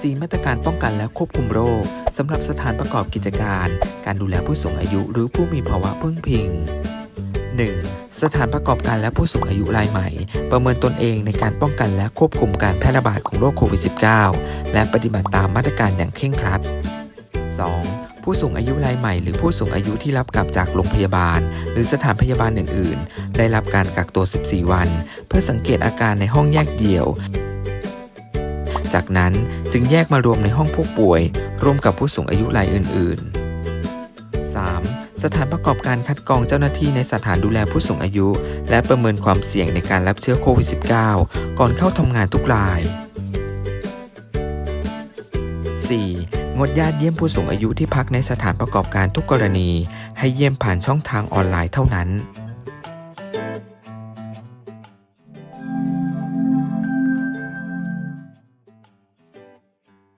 4 มาตรการป้องกันและควบคุมโรคสำหรับสถานประกอบกิจการ การดูแลผู้สูงอายุหรือผู้มีภาวะพึ่งพิง 1. สถานประกอบการและผู้สูงอายุรายใหม่ ประเมินตนเองในการป้องกันและควบคุมการแพร่ระบาดของโรคโควิด -19 และปฏิบัติตามมาตรการอย่างเคร่งครัด 2. ผู้สูงอายุรายใหม่หรือผู้สูงอายุที่รับกลับจากโรงพยาบาล หรือสถานพยาบาลอื่น ๆ ได้รับการกักตัว 14 วัน เพื่อสังเกตอาการในห้องแยกเดี่ยว จากนั้นจึงแยกมารวมในห้องผู้ป่วย ร่วมกับผู้สูงอายุรายอื่น ๆ 3. สถานประกอบการคัดกรองเจ้าหน้าที่ในสถานดูแลผู้สูงอายุ และประเมินความเสี่ยงในการรับเชื้อโควิด -19 ก่อนเข้าทำงานทุกราย 4. งดญาติเยี่ยมผู้สูงอายุที่พักในสถานประกอบการทุกกรณี ให้เยี่ยมผ่านช่องทางออนไลน์เท่านั้น